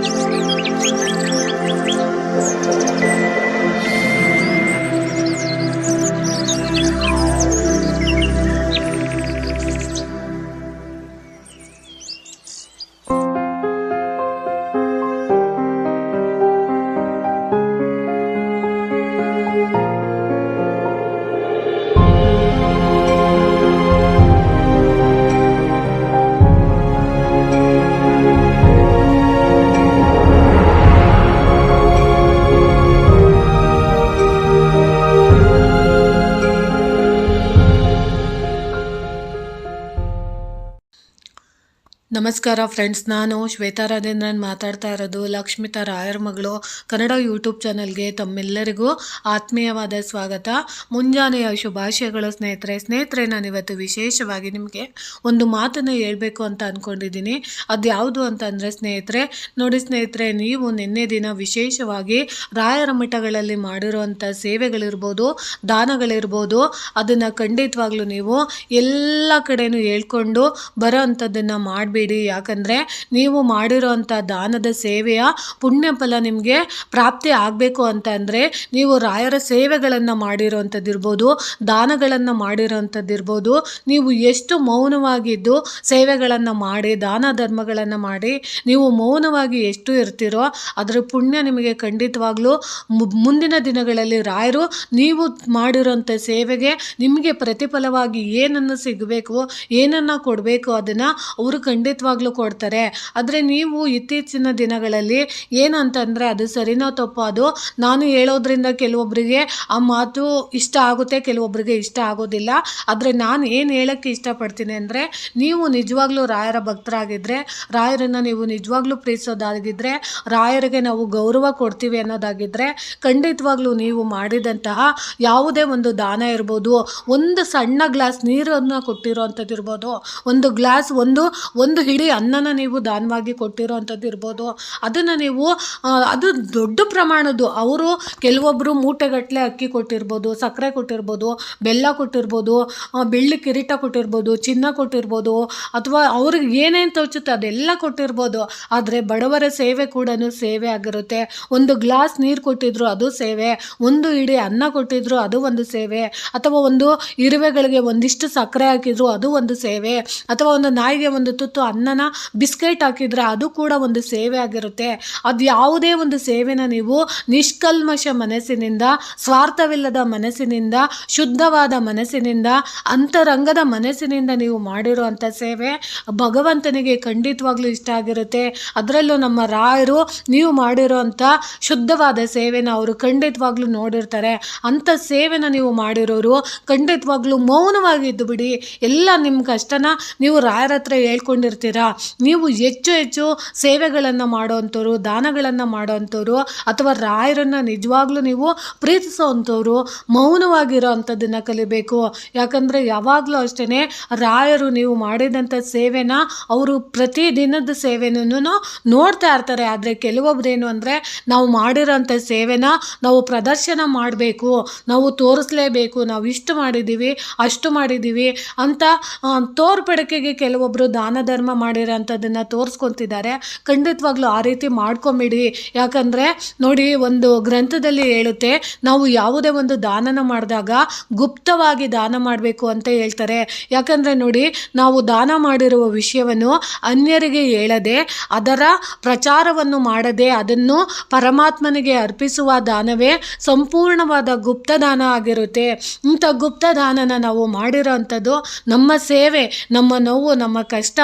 Música ನಮಸ್ಕಾರ ಫ್ರೆಂಡ್ಸ್, ನಾನು ಶ್ವೇತಾ ರಾಜೇಂದ್ರನ್ ಮಾತಾಡ್ತಾ ಇರೋದು ಲಕ್ಷ್ಮಿತಾ ರಾಯರ್ ಮಗಳು ಕನ್ನಡ ಯೂಟ್ಯೂಬ್ ಚಾನಲ್ಗೆ ತಮ್ಮೆಲ್ಲರಿಗೂ ಆತ್ಮೀಯವಾದ ಸ್ವಾಗತ. ಮುಂಜಾನೆಯ ಶುಭಾಶಯಗಳು ಸ್ನೇಹಿತರೆ. ಸ್ನೇಹಿತರೆ ನಾನು ಇವತ್ತು ವಿಶೇಷವಾಗಿ ನಿಮಗೆ ಒಂದು ಮಾತನ್ನು ಹೇಳಬೇಕು ಅಂತ ಅಂದ್ಕೊಂಡಿದ್ದೀನಿ ಅದು ಯಾವುದು ಅಂತಂದರೆ ಸ್ನೇಹಿತರೆ, ನೋಡಿ ಸ್ನೇಹಿತರೆ, ನೀವು ನಿನ್ನೆ ದಿನ ವಿಶೇಷವಾಗಿ ರಾಯರ ಮಠಗಳಲ್ಲಿ ಮಾಡಿರುವಂಥ ಸೇವೆಗಳಿರ್ಬೋದು, ದಾನಗಳಿರ್ಬೋದು, ಅದನ್ನು ಖಂಡಿತವಾಗ್ಲೂ ನೀವು ಎಲ್ಲ ಕಡೆಯೂ ಹೇಳ್ಕೊಂಡು ಬರೋ ಅಂಥದ್ದನ್ನು ಮಾಡಬೇಡಿ. ಯಾಕಂದರೆ ನೀವು ಮಾಡಿರೋಂಥ ದಾನದ ಸೇವೆಯ ಪುಣ್ಯ ಫಲ ನಿಮಗೆ ಪ್ರಾಪ್ತಿ ಆಗಬೇಕು ಅಂತ ಅಂದರೆ ನೀವು ರಾಯರ ಸೇವೆಗಳನ್ನು ಮಾಡಿರೋವಂಥದ್ದಿರ್ಬೋದು ದಾನಗಳನ್ನು ಮಾಡಿರೋವಂಥದ್ದಿರ್ಬೋದು ನೀವು ಎಷ್ಟು ಮೌನವಾಗಿದ್ದು ಸೇವೆಗಳನ್ನು ಮಾಡಿ, ದಾನ ಧರ್ಮಗಳನ್ನು ಮಾಡಿ ನೀವು ಮೌನವಾಗಿ ಎಷ್ಟು ಇರ್ತೀರೋ ಅದರ ಪುಣ್ಯ ನಿಮಗೆ ಖಂಡಿತವಾಗ್ಲೂ ಮುಂದಿನ ದಿನಗಳಲ್ಲಿ ರಾಯರು ನೀವು ಮಾಡಿರೋಂಥ ಸೇವೆಗೆ ನಿಮಗೆ ಪ್ರತಿಫಲವಾಗಿ ಏನನ್ನು ಸಿಗಬೇಕು, ಏನನ್ನು ಕೊಡಬೇಕು ಅದನ್ನು ಅವರು ಖಂಡಿತವಾಗ್ಲೂ ಕೊಡ್ತಾರೆ. ಆದರೆ ನೀವು ಇತ್ತೀಚಿನ ದಿನಗಳಲ್ಲಿ ಏನಂತಂದರೆ ಅದು ಸರಿನೋ ತಪ್ಪೋ ಅದು ನಾನು ಹೇಳೋದ್ರಿಂದ ಕೆಲವೊಬ್ಬರಿಗೆ ಆ ಮಾತು ಇಷ್ಟ ಆಗುತ್ತೆ ಕೆಲವೊಬ್ಬರಿಗೆ ಇಷ್ಟ ಆಗೋದಿಲ್ಲ. ಆದರೆ ನಾನು ಏನು ಹೇಳೋಕ್ಕೆ ಇಷ್ಟಪಡ್ತೀನಿ ಅಂದರೆ ನೀವು ನಿಜವಾಗ್ಲೂ ರಾಯರ ಭಕ್ತರಾಗಿದ್ದರೆ ರಾಯರನ್ನು ನೀವು ನಿಜವಾಗ್ಲೂ ಪ್ರೀತಿಸೋದಾಗಿದ್ದರೆ ರಾಯರಿಗೆ ನಾವು ಗೌರವ ಕೊಡ್ತೀವಿ ಅನ್ನೋದಾಗಿದ್ದರೆ ಖಂಡಿತವಾಗ್ಲೂ ನೀವು ಮಾಡಿದಂತಹ ಯಾವುದೇ ಒಂದು ದಾನ ಇರ್ಬೋದು, ಒಂದು ಸಣ್ಣ ಗ್ಲಾಸ್ ನೀರನ್ನು ಕೊಟ್ಟಿರೋ ಅಂಥದ್ದು ಇರ್ಬೋದು ಒಂದು ಗ್ಲಾಸ್, ಒಂದು ಒಂದು ಹಿಡಿ ಅನ್ನನ ನೀವು ದಾನವಾಗಿ ಕೊಟ್ಟಿರೋ ಅಂಥದ್ದು ಇರ್ಬೋದು. ಅದನ್ನು ನೀವು ಅದು ದೊಡ್ಡ ಪ್ರಮಾಣದ್ದು. ಅವರು ಕೆಲವೊಬ್ಬರು ಮೂಟೆಗಟ್ಟಲೆ ಅಕ್ಕಿ ಕೊಟ್ಟಿರ್ಬೋದು, ಸಕ್ಕರೆ ಕೊಟ್ಟಿರ್ಬೋದು, ಬೆಲ್ಲ ಕೊಟ್ಟಿರ್ಬೋದು ಬೆಳ್ಳಿ ಕಿರೀಟ ಕೊಟ್ಟಿರ್ಬೋದು, ಚಿನ್ನ ಕೊಟ್ಟಿರ್ಬೋದು, ಅಥವಾ ಅವ್ರಿಗೆ ಏನೇನು ತೋಚುತ್ತೆ ಅದೆಲ್ಲ ಕೊಟ್ಟಿರ್ಬೋದು. ಆದರೆ ಬಡವರ ಸೇವೆ ಕೂಡ ಸೇವೆ ಆಗಿರುತ್ತೆ. ಒಂದು ಗ್ಲಾಸ್ ನೀರು ಕೊಟ್ಟಿದ್ರು ಅದು ಸೇವೆ, ಒಂದು ಇಡೀ ಅನ್ನ ಕೊಟ್ಟಿದ್ರು ಅದು ಒಂದು ಸೇವೆ, ಅಥವಾ ಒಂದು ಇರುವೆಗಳಿಗೆ ಒಂದಿಷ್ಟು ಸಕ್ಕರೆ ಹಾಕಿದ್ರು ಅದು ಒಂದು ಸೇವೆ, ಅಥವಾ ಒಂದು ನಾಯಿಗೆ ಒಂದು ತುತ್ತು ಅನ್ನನ ಬಿಸ್ಕೆಟ್ ಹಾಕಿದ್ರೆ ಅದು ಕೂಡ ಒಂದು ಸೇವೆ ಆಗಿರುತ್ತೆ. ಅದು ಯಾವುದೇ ಒಂದು ಸೇವೆನ ನೀವು ನಿಷ್ಕಲ್ಮಶ ಮನಸ್ಸಿನಿಂದ, ಸ್ವಾರ್ಥವಿಲ್ಲದ ಮನಸ್ಸಿನಿಂದ, ಶುದ್ಧವಾದ ಮನಸ್ಸಿನಿಂದ, ಅಂತರಂಗದ ಮನಸ್ಸಿನಿಂದ ನೀವು ಮಾಡಿರುವಂಥ ಸೇವೆ ಭಗವಂತನಿಗೆ ಖಂಡಿತವಾಗ್ಲೂ ಇಷ್ಟ ಆಗಿರುತ್ತೆ. ಅದರಲ್ಲೂ ನಮ್ಮ ರಾಯರು ನೀವು ಮಾಡಿರುವಂಥ ಶುದ್ಧವಾದ ಸೇವೆನ ಅವರು ಖಂಡಿತವಾಗ್ಲೂ ನೋಡಿರ್ತಾರೆ. ಅಂಥ ಸೇವೆನ ನೀವು ಮಾಡಿರೋರು ಖಂಡಿತವಾಗ್ಲೂ ಮೌನವಾಗಿದ್ದು ಬಿಡಿ. ಎಲ್ಲ ನಿಮ್ಮ ಕಷ್ಟನ ನೀವು ರಾಯರ ಹತ್ರ ನೀವು ಹೆಚ್ಚು ಹೆಚ್ಚು ಸೇವೆಗಳನ್ನು ಮಾಡೋವಂಥವ್ರು ದಾನಗಳನ್ನು ಮಾಡೋವಂಥವ್ರು ಅಥವಾ ರಾಯರನ್ನು ನಿಜವಾಗ್ಲೂ ನೀವು ಪ್ರೀತಿಸೋವಂಥವ್ರು ಮೌನವಾಗಿರೋ ಅಂಥದ್ದನ್ನು ಕಲಿಬೇಕು. ಯಾಕಂದರೆ ಯಾವಾಗಲೂ ಅಷ್ಟೇ ರಾಯರು ನೀವು ಮಾಡಿದಂಥ ಸೇವೆನ ಅವರು ಪ್ರತಿ ದಿನದ ಸೇವೆನೂ ನೋಡ್ತಾ ಇರ್ತಾರೆ. ಆದರೆ ಏನು ಅಂದರೆ ನಾವು ಮಾಡಿರೋಂಥ ಸೇವೆನ ನಾವು ಪ್ರದರ್ಶನ ಮಾಡಬೇಕು. ನಾವು ತೋರಿಸಲೇಬೇಕು. ನಾವು ಇಷ್ಟು ಮಾಡಿದ್ದೀವಿ, ಅಷ್ಟು ಮಾಡಿದ್ದೀವಿ ಅಂತ ತೋರ್ಪಡಿಕೆಗೆ ಕೆಲವೊಬ್ಬರು ದಾನ ಧರ್ಮ ಮಾಡಿರೋಂಥದ್ದನ್ನು ತೋರಿಸ್ಕೊತಿದ್ದಾರೆ. ಖಂಡಿತವಾಗ್ಲೂ ಆ ರೀತಿ ಮಾಡ್ಕೊಂಬಿಡಿ. ಯಾಕಂದರೆ ನೋಡಿ ಒಂದು ಗ್ರಂಥದಲ್ಲಿ ಹೇಳುತ್ತೆ, ನಾವು ಯಾವುದೇ ಒಂದು ದಾನನ ಮಾಡಿದಾಗ ಗುಪ್ತವಾಗಿ ದಾನ ಮಾಡಬೇಕು ಅಂತ ಹೇಳ್ತಾರೆ. ಯಾಕಂದರೆ ನೋಡಿ, ನಾವು ದಾನ ಮಾಡಿರುವ ವಿಷಯವನ್ನು ಅನ್ಯರಿಗೆ ಹೇಳದೆ, ಅದರ ಪ್ರಚಾರವನ್ನು ಮಾಡದೆ, ಅದನ್ನು ಪರಮಾತ್ಮನಿಗೆ ಅರ್ಪಿಸುವ ದಾನವೇ ಸಂಪೂರ್ಣವಾದ ಗುಪ್ತದಾನ ಆಗಿರುತ್ತೆ. ಇಂಥ ಗುಪ್ತದಾನನ ನಾವು ಮಾಡಿರೋ ನಮ್ಮ ಸೇವೆ, ನಮ್ಮ ನೋವು, ನಮ್ಮ ಕಷ್ಟ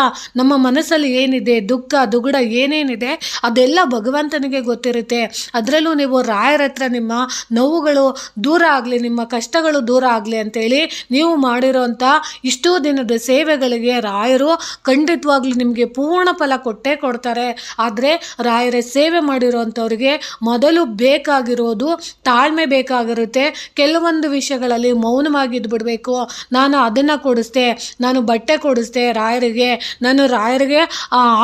ಮನಸ್ಸಲ್ಲಿ ಏನಿದೆ, ದುಃಖ, ದುಗುಡ ಏನೇನಿದೆ, ಅದೆಲ್ಲ ಭಗವಂತನಿಗೆ ಗೊತ್ತಿರುತ್ತೆ. ಅದರಲ್ಲೂ ನೀವು ರಾಯರ ಹತ್ರ ನಿಮ್ಮ ನೋವುಗಳು ದೂರ ಆಗಲಿ, ನಿಮ್ಮ ಕಷ್ಟಗಳು ದೂರ ಆಗಲಿ ಅಂತೇಳಿ ನೀವು ಮಾಡಿರೋಂಥ ಇಷ್ಟೂ ದಿನದ ಸೇವೆಗಳಿಗೆ ರಾಯರು ಖಂಡಿತವಾಗ್ಲೂ ನಿಮಗೆ ಪೂರ್ಣ ಫಲ ಕೊಟ್ಟೇ ಕೊಡ್ತಾರೆ. ಆದರೆ ರಾಯರ ಸೇವೆ ಮಾಡಿರೋಂಥವ್ರಿಗೆ ಮೊದಲು ಬೇಕಾಗಿರೋದು ತಾಳ್ಮೆ ಬೇಕಾಗಿರುತ್ತೆ. ಕೆಲವೊಂದು ವಿಷಯಗಳಲ್ಲಿ ಮೌನವಾಗಿದ್ದು ಬಿಡಬೇಕು ನಾನು ಅದನ್ನು ಕೊಡಿಸ್ದೆ, ನಾನು ಬಟ್ಟೆ ಕೊಡಿಸ್ದೆ ರಾಯರಿಗೆ, ನಾನು ರಾಯರಿಗೆ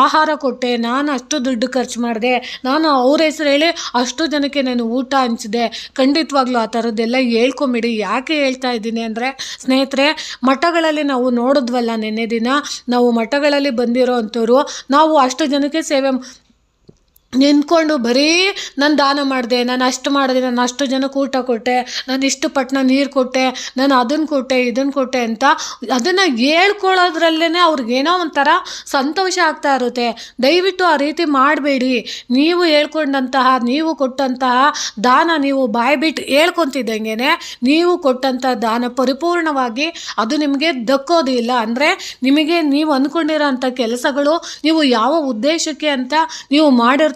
ಆಹಾರ ಕೊಟ್ಟೆ, ನಾನು ಅಷ್ಟು ದುಡ್ಡು ಖರ್ಚು ಮಾಡಿದೆ, ನಾನು ಅವ್ರ ಹೆಸರು ಹೇಳಿ ಅಷ್ಟು ಜನಕ್ಕೆ ನಾನು ಊಟ ಹಂಚಿದೆ. ಖಂಡಿತವಾಗ್ಲೂ ಆ ಥರದ್ದೆಲ್ಲ ಹೇಳ್ಕೊಂಬಿಡಿ. ಯಾಕೆ ಹೇಳ್ತಾ ಇದ್ದೀನಿ ಅಂದರೆ, ಸ್ನೇಹಿತರೆ, ಮಠಗಳಲ್ಲಿ ನಾವು ನೋಡಿದ್ವಲ್ಲ ನಿನ್ನೆ ದಿನ, ನಾವು ಮಠಗಳಲ್ಲಿ ಬಂದಿರೋ ಅಂಥವ್ರು, ನಾವು ಅಷ್ಟು ಜನಕ್ಕೆ ಸೇವೆ ನಿಂತ್ಕೊಂಡು ಬರೀ ನಾನು ದಾನ ಮಾಡಿದೆ, ನಾನು ಅಷ್ಟು ಮಾಡಿದೆ, ನಾನು ಅಷ್ಟು ಜನಕ್ಕೆ ಊಟ ಕೊಟ್ಟೆ, ನಾನು ಇಷ್ಟು ಪಟ್ನ ನೀರು ಕೊಟ್ಟೆ, ನಾನು ಅದನ್ನು ಕೊಟ್ಟೆ ಇದನ್ನು ಕೊಟ್ಟೆ ಅಂತ ಅದನ್ನು ಹೇಳ್ಕೊಳ್ಳೋದ್ರಲ್ಲೇ ಅವ್ರಿಗೇನೋ ಒಂಥರ ಸಂತೋಷ ಆಗ್ತಾ ಇರುತ್ತೆ. ದಯವಿಟ್ಟು ಆ ರೀತಿ ಮಾಡಬೇಡಿ. ನೀವು ಹೇಳ್ಕೊಂಡಂತಹ, ನೀವು ಕೊಟ್ಟಂತಹ ದಾನ ನೀವು ಬಾಯ್ಬಿಟ್ಟು ಹೇಳ್ಕೊತಿದ್ದಂಗೆ ನೀವು ಕೊಟ್ಟಂಥ ದಾನ ಪರಿಪೂರ್ಣವಾಗಿ ಅದು ನಿಮಗೆ ದಕ್ಕೋದಿಲ್ಲ. ಅಂದರೆ ನಿಮಗೆ ನೀವು ಅಂದ್ಕೊಂಡಿರೋ ಅಂಥ ಕೆಲಸಗಳು ನೀವು ಯಾವ ಉದ್ದೇಶಕ್ಕೆ ಅಂತ ನೀವು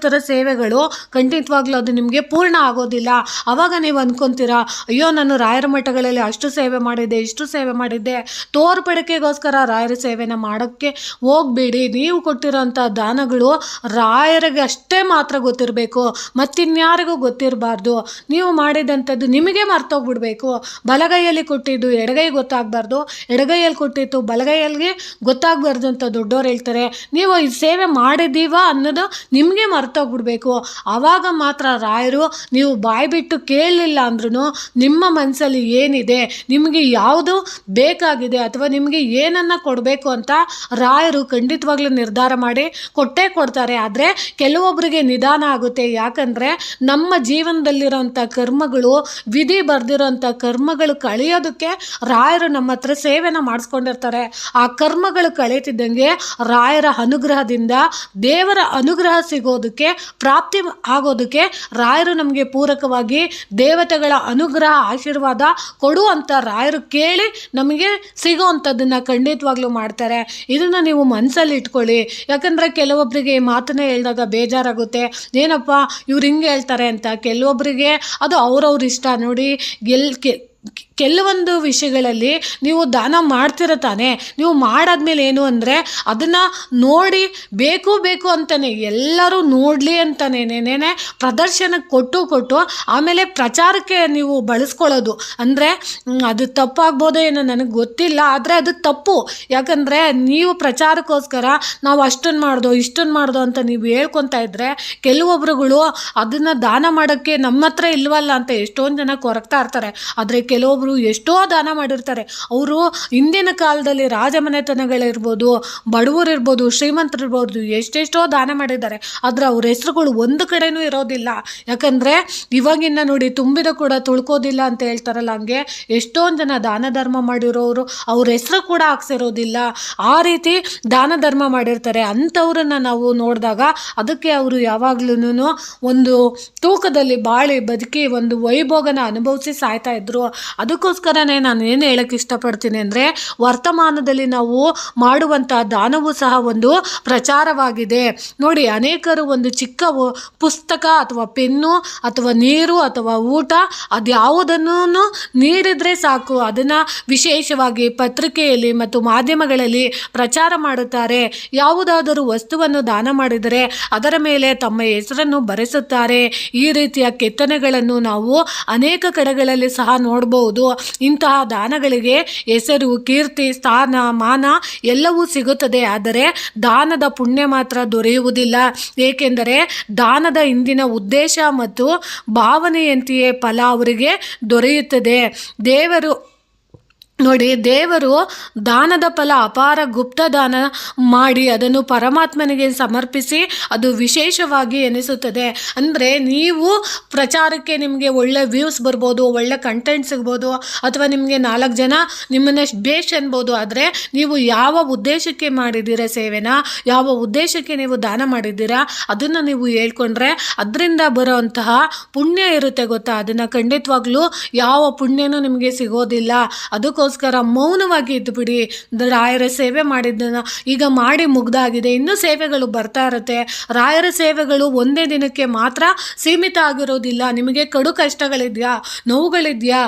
ಮಾಡಿರ್ತೀರ ಸೇವೆಗಳು ಖಂಡಿತವಾಗ್ಲೂ ಅದು ನಿಮಗೆ ಪೂರ್ಣ ಆಗೋದಿಲ್ಲ. ಆವಾಗ ನೀವು ಅಂದ್ಕೊತೀರಾ ಅಯ್ಯೋ, ನಾನು ರಾಯರ ಮಠಗಳಲ್ಲಿ ಅಷ್ಟು ಸೇವೆ ಮಾಡಿದ್ದೆ, ಇಷ್ಟು ಸೇವೆ ಮಾಡಿದ್ದೆ. ತೋರ್ಪಡಿಕೆಗೋಸ್ಕರ ರಾಯರ ಸೇವೆನ ಮಾಡೋಕ್ಕೆ ಹೋಗಬೇಡಿ. ನೀವು ಕೊಟ್ಟಿರೋಂಥ ದಾನಗಳು ರಾಯರಿಗೆ ಅಷ್ಟೇ ಮಾತ್ರ ಗೊತ್ತಿರಬೇಕು. ಮತ್ತಿನ್ಯಾರಿಗೂ ಗೊತ್ತಿರಬಾರ್ದು. ನೀವು ಮಾಡಿದಂಥದ್ದು ನಿಮಗೆ ಮರ್ತೋಗ್ಬಿಡ್ಬೇಕು. ಬಲಗೈಯಲ್ಲಿ ಕೊಟ್ಟಿದ್ದು ಎಡಗೈ ಗೊತ್ತಾಗಬಾರ್ದು. ಎಡಗೈಯಲ್ಲಿ ಕೊಟ್ಟಿತ್ತು ಬಲಗೈಯಲ್ಲಿ ಗೊತ್ತಾಗಬಾರ್ದು ಅಂತ ದೊಡ್ಡವ್ರು ಹೇಳ್ತಾರೆ. ನೀವು ಈ ಸೇವೆ ಮಾಡಿದ್ದೀವ ಅನ್ನೋದು ನಿಮಗೆ ಮರ್ತೋಗ್ಬಿಡ್ಬೇಕು ಆವಾಗ ಮಾತ್ರ ರಾಯರು, ನೀವು ಬಾಯಿ ಬಿಟ್ಟು ಕೇಳಲಿಲ್ಲ ಅಂದ್ರೂ ನಿಮ್ಮ ಮನಸ್ಸಲ್ಲಿ ಏನಿದೆ, ನಿಮಗೆ ಯಾವುದು ಬೇಕಾಗಿದೆ ಅಥವಾ ನಿಮಗೆ ಏನನ್ನು ಕೊಡಬೇಕು ಅಂತ ರಾಯರು ಖಂಡಿತವಾಗ್ಲೂ ನಿರ್ಧಾರ ಮಾಡಿ ಕೊಟ್ಟೇ ಕೊಡ್ತಾರೆ. ಆದರೆ ಕೆಲವೊಬ್ಬರಿಗೆ ನಿಧಾನ ಆಗುತ್ತೆ. ಯಾಕಂದರೆ ನಮ್ಮ ಜೀವನದಲ್ಲಿರೋಂಥ ಕರ್ಮಗಳು, ವಿಧಿ ಬರೆದಿರೋಂಥ ಕರ್ಮಗಳು ಕಳೆಯೋದಕ್ಕೆ ರಾಯರು ನಮ್ಮ ಹತ್ರ ಸೇವೆನ ಮಾಡಿಸ್ಕೊಂಡಿರ್ತಾರೆ. ಆ ಕರ್ಮಗಳು ಕಳೀತಿದ್ದಂಗೆ ರಾಯರ ಅನುಗ್ರಹದಿಂದ ದೇವರ ಅನುಗ್ರಹ ಸಿಗೋದಕ್ಕೆ ಪ್ರಾಪ್ತಿ ಆಗೋದಕ್ಕೆ ರಾಯರು ನಮಗೆ ಪೂರಕವಾಗಿ ದೇವತೆಗಳ ಅನುಗ್ರಹ, ಆಶೀರ್ವಾದ ಕೊಡು ಅಂತ ರಾಯರು ಕೇಳಿ ನಮಗೆ ಸಿಗೋವಂಥದ್ದನ್ನು ಖಂಡಿತವಾಗ್ಲೂ ಮಾಡ್ತಾರೆ. ಇದನ್ನು ನೀವು ಮನಸ್ಸಲ್ಲಿ ಇಟ್ಕೊಳ್ಳಿ. ಯಾಕಂದರೆ ಕೆಲವೊಬ್ಬರಿಗೆ ಈ ಮಾತನ್ನ ಹೇಳಿದಾಗ ಬೇಜಾರಾಗುತ್ತೆ. ಏನಪ್ಪ ಇವ್ರು ಹಿಂಗೆ ಹೇಳ್ತಾರೆ ಅಂತ. ಕೆಲವೊಬ್ಬರಿಗೆ ಅದು ಅವ್ರವ್ರ ಇಷ್ಟ. ನೋಡಿ, ಎಲ್ ಕೆ ಕೆಲವೊಂದು ವಿಷಯಗಳಲ್ಲಿ ನೀವು ದಾನ ಮಾಡ್ತಿರ ತಾನೆ, ನೀವು ಮಾಡಾದ್ಮೇಲೆ ಏನು ಅಂದರೆ ಅದನ್ನು ನೋಡಿ ಬೇಕು ಬೇಕು ಅಂತಲೇ ಎಲ್ಲರೂ ನೋಡಲಿ ಅಂತನೇನೇನೆ ಪ್ರದರ್ಶನಕ್ಕೆ ಕೊಟ್ಟು ಕೊಟ್ಟು ಆಮೇಲೆ ಪ್ರಚಾರಕ್ಕೆ ನೀವು ಬಳಸ್ಕೊಳ್ಳೋದು. ಅಂದರೆ ಅದು ತಪ್ಪಾಗ್ಬೋದೋ ಏನೋ ನನಗೆ ಗೊತ್ತಿಲ್ಲ, ಆದರೆ ಅದು ತಪ್ಪು. ಯಾಕಂದರೆ ನೀವು ಪ್ರಚಾರಕ್ಕೋಸ್ಕರ ನಾವು ಅಷ್ಟನ್ನು ಮಾಡ್ದೋ ಇಷ್ಟನ್ನು ಮಾಡ್ದೋ ಅಂತ ನೀವು ಹೇಳ್ಕೊತಾ ಇದ್ದರೆ ಕೆಲವೊಬ್ರುಗಳು ಅದನ್ನು ದಾನ ಮಾಡೋಕ್ಕೆ ನಮ್ಮ ಹತ್ರ ಇಲ್ವಲ್ಲ ಅಂತ ಎಷ್ಟೊಂದು ಜನ ಕೊರಗ್ತಾ ಇರ್ತಾರೆ. ಆದರೆ ಕೆಲವೊಬ್ರು ಎಷ್ಟೋ ದಾನ ಮಾಡಿರ್ತಾರೆ. ಅವರು ಹಿಂದಿನ ಕಾಲದಲ್ಲಿ ರಾಜಮನೆತನಗಳಿರ್ಬೋದು ಬಡವರು ಇರ್ಬೋದು ಶ್ರೀಮಂತರು ಇರ್ಬೋದು ಎಷ್ಟೆಷ್ಟೋ ದಾನ ಮಾಡಿದ್ದಾರೆ. ಆದರೆ ಅವ್ರ ಹೆಸರುಗಳು ಒಂದು ಕಡೆನೂ ಇರೋದಿಲ್ಲ. ಯಾಕಂದರೆ ಇವಾಗಿನ ನೋಡಿ ತುಂಬಿದ ಕೂಡ ತುಳ್ಕೋದಿಲ್ಲ ಅಂತ ಹೇಳ್ತಾರಲ್ಲ ಹಂಗೆ. ಎಷ್ಟೊಂದು ಜನ ದಾನ ಧರ್ಮ ಮಾಡಿರೋರು ಅವ್ರ ಹೆಸರು ಕೂಡ ಹಾಕ್ಸಿರೋದಿಲ್ಲ. ಆ ರೀತಿ ದಾನ ಧರ್ಮ ಮಾಡಿರ್ತಾರೆ. ಅಂಥವ್ರನ್ನ ನಾವು ನೋಡಿದಾಗ ಅದಕ್ಕೆ ಅವರು ಯಾವಾಗ್ಲೂ ಒಂದು ತೂಕದಲ್ಲಿ ಬಾಳಿ ಬದುಕಿ ಒಂದು ವೈಭೋಗನ ಅನುಭವಿಸಿ ಸಾಯ್ತಾ ಇದ್ರು. ಅದಕ್ಕೋಸ್ಕರನೇ ನಾನು ಏನು ಹೇಳಕ್ಕೆ ಇಷ್ಟಪಡ್ತೀನಿ ಅಂದರೆ ವರ್ತಮಾನದಲ್ಲಿ ನಾವು ಮಾಡುವಂಥ ದಾನವೂ ಸಹ ಒಂದು ಪ್ರಚಾರವಾಗಿದೆ. ನೋಡಿ, ಅನೇಕರು ಒಂದು ಚಿಕ್ಕ ಪುಸ್ತಕ ಅಥವಾ ಪೆನ್ನು ಅಥವಾ ನೀರು ಅಥವಾ ಊಟ ಅದ್ಯಾವುದನ್ನು ನೀಡಿದರೆ ಸಾಕು. ಅದನ್ನು ವಿಶೇಷವಾಗಿ ಪತ್ರಿಕೆಯಲ್ಲಿ ಮತ್ತು ಮಾಧ್ಯಮಗಳಲ್ಲಿ ಪ್ರಚಾರ ಮಾಡುತ್ತಾರೆ. ಯಾವುದಾದರೂ ವಸ್ತುವನ್ನು ದಾನ ಮಾಡಿದರೆ ಅದರ ಮೇಲೆ ತಮ್ಮ ಹೆಸರನ್ನು ಬರೆಸುತ್ತಾರೆ. ಈ ರೀತಿಯ ಕೆತ್ತನೆಗಳನ್ನು ನಾವು ಅನೇಕ ಕಡೆಗಳಲ್ಲಿ ಸಹ ನೋಡಬಹುದು ಇಂತಹ ದಾನಗಳಿಗೆ ಹೆಸರು, ಕೀರ್ತಿ, ಸ್ಥಾನ, ಮಾನ ಎಲ್ಲವೂ ಸಿಗುತ್ತದೆ. ಆದರೆ ದಾನದ ಪುಣ್ಯ ಮಾತ್ರ ದೊರೆಯುವುದಿಲ್ಲ. ಏಕೆಂದರೆ ದಾನದ ಹಿಂದಿನ ಉದ್ದೇಶ ಮತ್ತು ಭಾವನೆಯಂತೆಯೇ ಫಲ ಅವರಿಗೆ ದೊರೆಯುತ್ತದೆ. ದೇವರು ನೋಡಿ, ದೇವರು ದಾನದ ಫಲ, ಅಪಾರ ಗುಪ್ತ ದಾನ ಮಾಡಿ ಅದನ್ನು ಪರಮಾತ್ಮನಿಗೆ ಸಮರ್ಪಿಸಿ ಅದು ವಿಶೇಷವಾಗಿ ಎನಿಸುತ್ತದೆ. ಅಂದರೆ ನೀವು ಪ್ರಚಾರಕ್ಕೆ ನಿಮಗೆ ಒಳ್ಳೆ ವ್ಯೂಸ್ ಬರ್ಬೋದು, ಒಳ್ಳೆ ಕಂಟೆಂಟ್ ಸಿಗ್ಬೋದು, ಅಥವಾ ನಿಮಗೆ ನಾಲ್ಕು ಜನ ನಿಮ್ಮನ್ನು ಬೇಷ್ ಅನ್ಬೋದು, ಆದರೆ ನೀವು ಯಾವ ಉದ್ದೇಶಕ್ಕೆ ಮಾಡಿದ್ದೀರ ಸೇವೆನ, ಯಾವ ಉದ್ದೇಶಕ್ಕೆ ನೀವು ದಾನ ಮಾಡಿದ್ದೀರಾ, ಅದನ್ನು ನೀವು ಹೇಳ್ಕೊಂಡ್ರೆ ಅದರಿಂದ ಬರೋಂತಹ ಪುಣ್ಯ ಇರುತ್ತೆ ಗೊತ್ತಾ? ಅದನ್ನು ಖಂಡಿತವಾಗ್ಲೂ ಯಾವ ಪುಣ್ಯನೂ ನಿಮಗೆ ಸಿಗೋದಿಲ್ಲ. ಅದಕ್ಕೋಸ್ಕರ ಮೌನವಾಗಿ ಇದ್ದುಬಿಡಿ ರಾಯರ ಸೇವೆ ಮಾಡಿದ್ದನ್ನು ಈಗ ಮಾಡಿ ಮುಗ್ದಾಗಿದೆ. ಇನ್ನೂ ಸೇವೆಗಳು ಬರ್ತಾ ಇರುತ್ತೆ. ರಾಯರ ಸೇವೆಗಳು ಒಂದೇ ದಿನಕ್ಕೆ ಮಾತ್ರ ಸೀಮಿತ ಆಗಿರೋದಿಲ್ಲ. ನಿಮಗೆ ಕಡು ಕಷ್ಟಗಳಿದೆಯಾ? ನೋವುಗಳಿದೆಯಾ?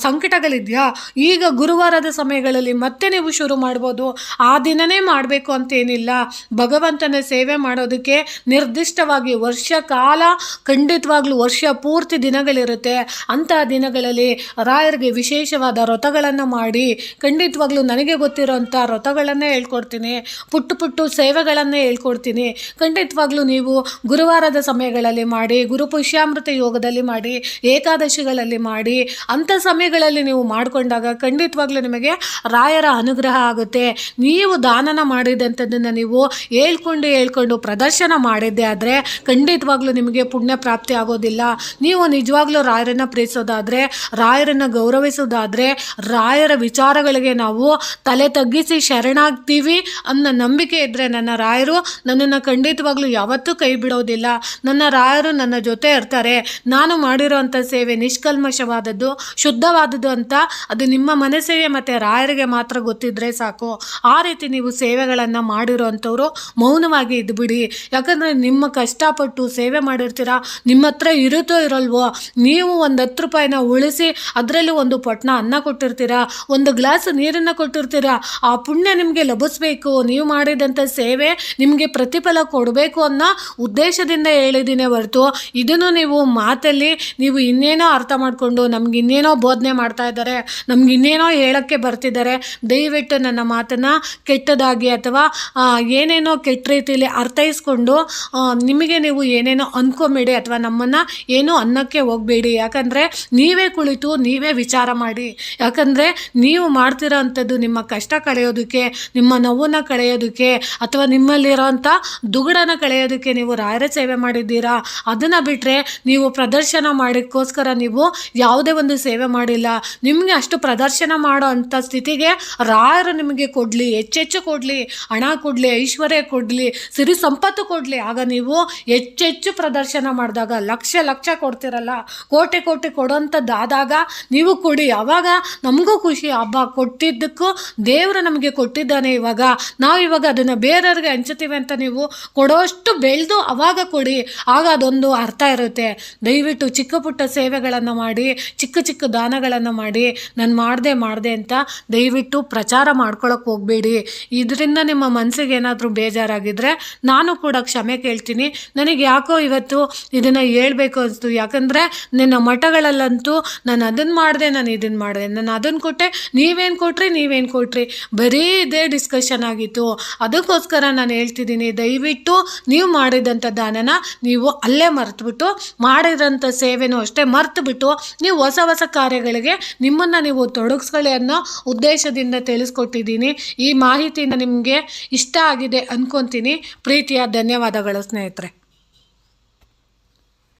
ಸಂಕಟಗಳಿದೆಯಾ? ಈಗ ಗುರುವಾರದ ಸಮಯಗಳಲ್ಲಿ ಮತ್ತೆ ನೀವು ಶುರು ಮಾಡ್ಬೋದು. ಆ ದಿನನೇ ಮಾಡಬೇಕು ಅಂತೇನಿಲ್ಲ. ಭಗವಂತನ ಸೇವೆ ಮಾಡೋದಕ್ಕೆ ನಿರ್ದಿಷ್ಟವಾಗಿ ವರ್ಷ ಕಾಲ ಖಂಡಿತವಾಗ್ಲೂ ವರ್ಷ ಪೂರ್ತಿ ದಿನಗಳಿರುತ್ತೆ. ಅಂತಹ ದಿನಗಳಲ್ಲಿ ರಾಯರಿಗೆ ವಿಶೇಷವಾದ ವ್ರತಗಳನ್ನು ಮಾಡಿ ಖಂಡಿತವಾಗ್ಲೂ ನನಗೆ ಗೊತ್ತಿರೋಂಥ ವ್ರತಗಳನ್ನೇ ಹೇಳ್ಕೊಡ್ತೀನಿ. ಪುಟ್ಟು ಪುಟ್ಟು ಸೇವೆಗಳನ್ನೇ ಹೇಳ್ಕೊಡ್ತೀನಿ. ಖಂಡಿತವಾಗ್ಲೂ ನೀವು ಗುರುವಾರದ ಸಮಯಗಳಲ್ಲಿ ಮಾಡಿ, ಗುರು ಪುಷ್ಯಾಮೃತ ಯೋಗದಲ್ಲಿ ಮಾಡಿ, ಏಕಾದಶಿಗಳಲ್ಲಿ ಮಾಡಿ, ಅಂಥ ಸಮಯಗಳಲ್ಲಿ ನೀವು ಮಾಡಿಕೊಂಡಾಗ ಖಂಡಿತವಾಗ್ಲೂ ನಿಮಗೆ ರಾಯರ ಅನುಗ್ರಹ ಆಗುತ್ತೆ. ನೀವು ದಾನನ ಮಾಡಿದಂಥದ್ದನ್ನು ನೀವು ಹೇಳ್ಕೊಂಡು ಹೇಳ್ಕೊಂಡು ಪ್ರದರ್ಶನ ಮಾಡಿದ್ದೆ ಆದರೆ ಖಂಡಿತವಾಗ್ಲೂ ನಿಮಗೆ ಪುಣ್ಯ ಪ್ರಾಪ್ತಿ ಆಗೋದಿಲ್ಲ. ನೀವು ನಿಜವಾಗ್ಲೂ ರಾಯರನ್ನು ಪ್ರೀತಿಸೋದಾದರೆ, ರಾಯರನ್ನು ಗೌರವಿಸೋದಾದರೆ ರಾಯರ ವಿಚಾರಗಳಿಗೆ ನಾವು ತಲೆ ತಗ್ಗಿಸಿ ಶರಣಾಗ್ತೀವಿ ಅನ್ನೋ ನಂಬಿಕೆ ಇದ್ದರೆ ನನ್ನ ರಾಯರು ನನ್ನನ್ನು ಖಂಡಿತವಾಗ್ಲೂ ಯಾವತ್ತೂ ಕೈ ಬಿಡೋದಿಲ್ಲ. ನನ್ನ ರಾಯರು ನನ್ನ ಜೊತೆ ಇರ್ತಾರೆ. ನಾನು ಮಾಡಿರೋವಂಥ ಸೇವೆ ನಿಷ್ಕಲ್ಮಶವಾದದ್ದು, ಶುದ್ಧವಾದದ್ದು ಅಂತ ಅದು ನಿಮ್ಮ ಮನಸ್ಸಿಗೆ ಮತ್ತು ರಾಯರಿಗೆ ಮಾತ್ರ ಗೊತ್ತಿದ್ದರೆ ಸಾಕು. ಆ ರೀತಿ ನೀವು ಸೇವೆಗಳನ್ನು ಮಾಡಿರೋ ಅಂಥವ್ರು ಮೌನವಾಗಿ ಇದ್ಬಿಡಿ. ಯಾಕಂದರೆ ನಿಮ್ಮ ಕಷ್ಟಪಟ್ಟು ಸೇವೆ ಮಾಡಿರ್ತೀರಾ, ನಿಮ್ಮ ಹತ್ರ ಇರುತ್ತೋ ಇರಲ್ವೋ, ನೀವು ಒಂದು ಹತ್ತು ರೂಪಾಯಿನ ಉಳಿಸಿ ಅದರಲ್ಲಿ ಒಂದು ಪೊಟ್ನ ಅನ್ನ ಕೊಟ್ಟಿರ್ತೀರಾ ಒಂದು ಗ್ಲಾಸ್ ನೀರನ್ನು ಕೊಟ್ಟಿರ್ತೀರಾ? ಆ ಪುಣ್ಯ ನಿಮಗೆ ಲಭಿಸ್ಬೇಕು. ನೀವು ಮಾಡಿದಂಥ ಸೇವೆ ನಿಮಗೆ ಪ್ರತಿಫಲ ಕೊಡಬೇಕು ಅನ್ನೋ ಉದ್ದೇಶದಿಂದ ಹೇಳಿದ್ದೀನಿ ಹೊರತು. ಇದನ್ನು ನೀವು ಮಾತಲ್ಲಿ ನೀವು ಇನ್ನೇನೋ ಅರ್ಥ ಮಾಡಿಕೊಂಡು ನಮ್ಗೆ ಇನ್ನೇನೋ ಬೋಧನೆ ಮಾಡ್ತಾ ಇದ್ದಾರೆ, ನಮ್ಗೆ ಇನ್ನೇನೋ ಹೇಳೋಕ್ಕೆ ಬರ್ತಿದ್ದಾರೆ, ದಯವಿಟ್ಟು ನನ್ನ ಮಾತನ್ನು ಕೆಟ್ಟದಾಗಿ ಅಥವಾ ಏನೇನೋ ಕೆಟ್ಟ ರೀತಿಯಲ್ಲಿ ಅರ್ಥೈಸ್ಕೊಂಡು ನಿಮಗೆ ನೀವು ಏನೇನೋ ಅಂದ್ಕೊಂಬೇಡಿ ಅಥವಾ ನಮ್ಮನ್ನು ಏನೋ ಅನ್ನೋಕ್ಕೆ ಹೋಗಬೇಡಿ. ಯಾಕಂದರೆ ನೀವೇ ಕುಳಿತು ನೀವೇ ವಿಚಾರ ಮಾಡಿ. ಯಾಕಂದರೆ ನೀವು ಮಾಡ್ತಿರೋ ಅಂಥದ್ದು ನಿಮ್ಮ ಕಷ್ಟ ಕಳೆಯೋದಕ್ಕೆ, ನಿಮ್ಮ ನೋವನ್ನು ಕಳೆಯೋದಕ್ಕೆ ಅಥವಾ ನಿಮ್ಮಲ್ಲಿರೋಂಥ ದುಗುಡನ ಕಳೆಯೋದಕ್ಕೆ ನೀವು ರಾಯರ ಸೇವೆ ಮಾಡಿದ್ದೀರಾ? ಅದನ್ನು ಬಿಟ್ಟರೆ ನೀವು ಪ್ರದರ್ಶನ ಮಾಡೋಕ್ಕೋಸ್ಕರ ನೀವು ಯಾವುದೇ ಒಂದು ಸೇವೆ ಮಾಡಿಲ್ಲ. ನಿಮಗೆ ಅಷ್ಟು ಪ್ರದರ್ಶನ ಮಾಡೋ ಅಂಥ ಸ್ಥಿತಿಗೆ ರಾಯರು ನಿಮಗೆ ಕೊಡಲಿ ಹೆಚ್ಚೆಚ್ಚು ಕೊಡಲಿ, ಹಣ ಕೊಡಲಿ, ಐಶ್ವರ್ಯ ಕೊಡಲಿ, ಸಿರಿ ಸಂಪತ್ತು ಕೊಡಲಿ. ಆಗ ನೀವು ಹೆಚ್ಚೆಚ್ಚು ಪ್ರದರ್ಶನ ಮಾಡಿದಾಗ ಲಕ್ಷ ಲಕ್ಷ ಕೊಡ್ತಿರಲ್ಲ. ಕೋಟೆ ಕೋಟೆ ಕೊಡೋಂಥದ್ದಾದಾಗ ನೀವು ಕೊಡಿ. ಅವಾಗ ನಮಗೂ ಖುಷಿ. ಹಬ್ಬ ಕೊಟ್ಟಿದ್ದಕ್ಕೂ ದೇವರು ನಮಗೆ ಕೊಟ್ಟಿದ್ದಾನೆ ಇವಾಗ. ನಾವು ಇವಾಗ ಅದನ್ನು ಬೇರೆಯವ್ರಿಗೆ ಹಂಚುತ್ತೀವಿ ಅಂತ ನೀವು ಕೊಡೋಷ್ಟು ಬೆಳೆದು ಅವಾಗ ಕೊಡಿ. ಆಗ ಅದೊಂದು ಅರ್ಥ ಇರುತ್ತೆ. ದಯವಿಟ್ಟು ಚಿಕ್ಕ ಪುಟ್ಟ ಸೇವೆಗಳನ್ನು ಮಾಡಿ, ಚಿಕ್ಕ ಚಿಕ್ಕ ದಾನಗಳನ್ನು ಮಾಡಿ, ನಾನು ಮಾಡಿದೆ ಮಾಡಿದೆ ಅಂತ ದಯವಿಟ್ಟು ಪ್ರಚಾರ ಮಾಡ್ಕೊಳಕ್ಕೆ ಹೋಗಬೇಡಿ. ಇದರಿಂದ ನಿಮ್ಮ ಮನಸ್ಸಿಗೆ ಏನಾದರೂ ಬೇಜಾರಾಗಿದ್ದರೆ ನಾನು ಕೂಡ ಕ್ಷಮೆ ಕೇಳ್ತೀನಿ. ನನಗೆ ಯಾಕೋ ಇವತ್ತು ಇದನ್ನು ಹೇಳ್ಬೇಕು ಅನಿಸ್ತು. ಯಾಕಂದರೆ ನನ್ನ ಮಠಗಳಲ್ಲಂತೂ ನಾನು ಅದನ್ನು ಮಾಡಿದೆ, ನಾನು ಇದನ್ನು ಮಾಡಿದೆ. ನಾನು ಅದನ್ನು ಕೊಟ್ಟೆ ನೀವೇನು ಕೊಟ್ರಿ ನೀವೇನು ಕೊಟ್ರಿ? ಬರೀ ಇದೇ ಡಿಸ್ಕಷನ್ ಆಗಿತ್ತು. ಅದಕ್ಕೋಸ್ಕರ ನಾನು ಹೇಳ್ತಿದ್ದೀನಿ, ದಯವಿಟ್ಟು ನೀವು ಮಾಡಿದಂಥ ದಾನನ ನೀವು ಅಲ್ಲೇ ಮರೆತುಬಿಟ್ಟು ಮಾಡಿದಂಥ ಸೇವೆನೂ ಅಷ್ಟೇ ಮರೆತುಬಿಟ್ಟು, ನೀವು ಹೊಸ ಹೊಸ ಕಾರ್ಯಗಳಿಗೆ ನಿಮ್ಮನ್ನು ನೀವು ತೊಡಗಿಸ್ಕೊಳ್ಳಿ ಅನ್ನೋ ಉದ್ದೇಶದಿಂದ ತಿಳಿಸ್ಕೊಟ್ಟಿದ್ದೀನಿ. ಈ ಮಾಹಿತಿಯಿಂದ ನಿಮಗೆ ಇಷ್ಟ ಆಗಿದೆ ಅಂದ್ಕೊತೀನಿ ಪ್ರೀತಿಯ ಧನ್ಯವಾದಗಳು ಸ್ನೇಹಿತರೆ.